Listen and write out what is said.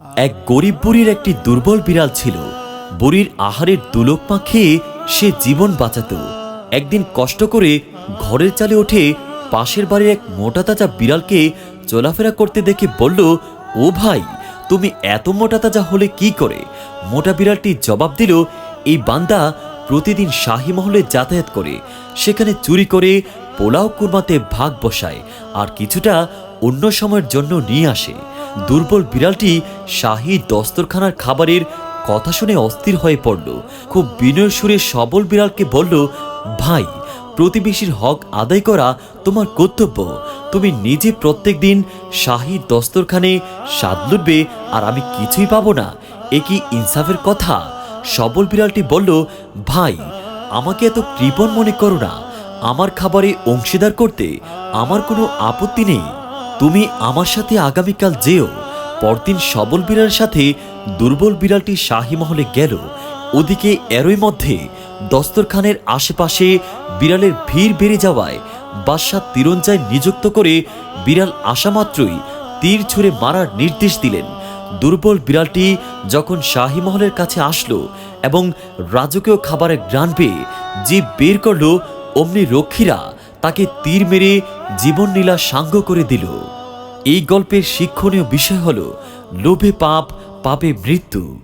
এক গরিব বুড়ির একটি দুর্বল বিড়াল ছিল। বুড়ির আহারের দুলোকমা খেয়ে সে জীবন বাঁচাত। একদিন কষ্ট করে ঘরের চালে ওঠে পাশের বাড়ির এক মোটা তাজা বিড়ালকে চলাফেরা করতে দেখে বলল, ও ভাই, তুমি এত মোটা তাজা হলে কি করে? মোটা বিড়ালটি জবাব দিল, এই বান্দা প্রতিদিন শাহী মহলে যাতায়াত করে। সেখানে চুরি করে পোলাও কুরমাতে ভাগ বসায় আর কিছুটা অন্য সময়ের জন্য নিয়ে আসে। দুর্বল বিড়ালটি শাহী দস্তরখানার খাবারের কথা শুনে অস্থির হয়ে পড়ল। খুব বিনয় সুরে সবল বিড়ালকে বলল, ভাই, প্রতিবেশীর হক আদায় করা তোমার কর্তব্য। তুমি নিজে প্রত্যেক দিন শাহী দস্তরখানে স্বাদ লুটবে আর আমি কিছুই পাবো না। এ কি ইনসাফের কথা? সবল বিড়ালটি বলল, ভাই, আমাকে এত কৃপণ মনে করো না। আমার খাবারে অংশীদার করতে আমার কোনো আপত্তি নেই। তুমি আমার সাথে আগামীকাল যেও। পরদিন সবল বিড়ালের সাথে দুর্বল বিড়ালটি শাহী মহলে গেল। ওদিকে এরই মধ্যে দস্তরখানের আশেপাশে বিড়ালের ভিড় বেড়ে যাওয়ায় বাদশাহ তীরঞ্জায় নিযুক্ত করে বিড়াল আসা মাত্রই তীর ছুঁড়ে মারার নির্দেশ দিলেন। দুর্বল বিড়ালটি যখন শাহী মহলের কাছে আসলো এবং রাজকীয় খাবারের গ্রান পেয়ে জীব বের করল, অমনি রক্ষীরা তাকে তীর মেরে জীবনলীলা সাঙ্গ করে দিল। এই গল্পের শিক্ষণীয় বিষয় হল, লোভে পাপ, পাপে মৃত্যু।